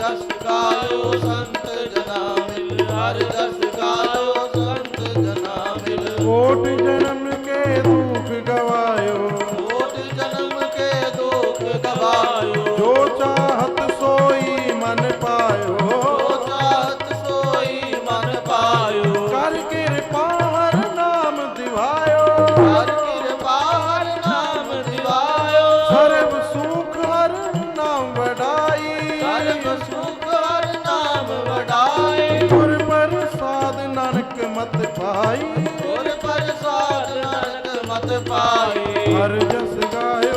ਜਸ ਗਾਇਓ ਸੰਤ ਜਨਾ ਮਿਲ ਹਰ ਜਸ ਗਾਇਓ ਸੰਤ ਜਨਾ ਮਿਲ। ਕੋਟ ਜਨਮ ਵਡਾਈ ਸਰਬ ਸੁਖ ਹਰ ਨਾਮ ਵਡਾਏ। ਗੁਰ ਪ੍ਰਸਾਦ ਨਾਨਕ ਮਤ ਪਾਈ ਗੁਰ ਪ੍ਰਸਾਦ ਨਾਨਕ ਮਤ ਪਾਏ। ਹਰ ਜਸ ਗਾਇਓ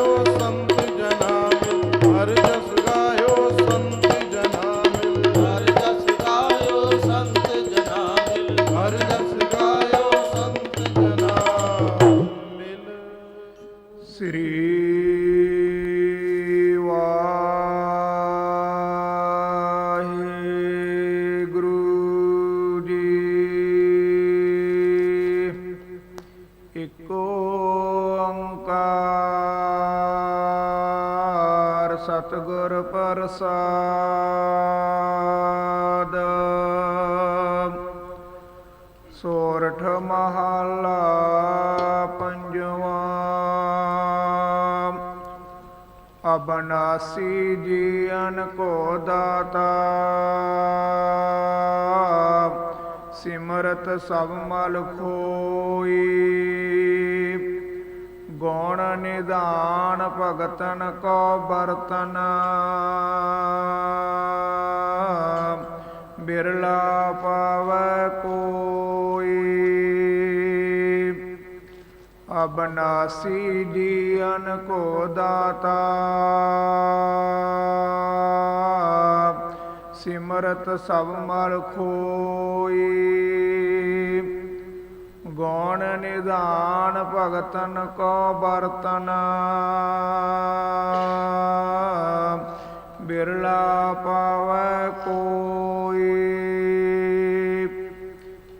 ਸਤਿਗੁਰ ਪ੍ਰਸਾਦ। ਸੋਰਠ ਮਹਲਾ ਪੰਜਵਾ। ਅਬਨਾਸੀ ਜੀਵਨ ਕੋ ਦਾਤਾ। ਸਿਮਰਤ ਸਭ ਮਲ ਖੋਈ। ਨਿਦਾਨ ਭਗਤਨ ਕੋ ਬਰਤਨ। ਬਿਰਲਾ ਪਾਵੈ ਕੋਈ। ਅਬਨਾਸੀ ਜੀਵਨ ਕੋ ਦਾਤਾ। ਸਿਮਰਤ ਸਭ ਮਲ ਖੋਈ। ਗੌਣ ਨਿਦਾਨ ਭਗਤਨ ਕੋ ਬਰਤਨ ਬਿਰਲਾ ਪਾਵੈ ਕੋਈ।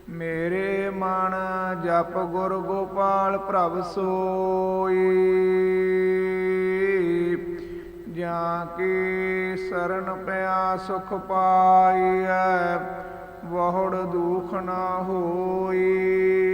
ਮੇਰੇ ਮਨ ਜਪ ਗੁਰ ਗੋਪਾਲ ਪ੍ਰਭ ਸੋਈ। ਜਾਂ ਕੀ ਸਰਨ ਪਿਆ ਸੁਖ ਪਾਈਐ ਬਹੁੜ ਦੁਖ ਨਾ ਹੋਈ।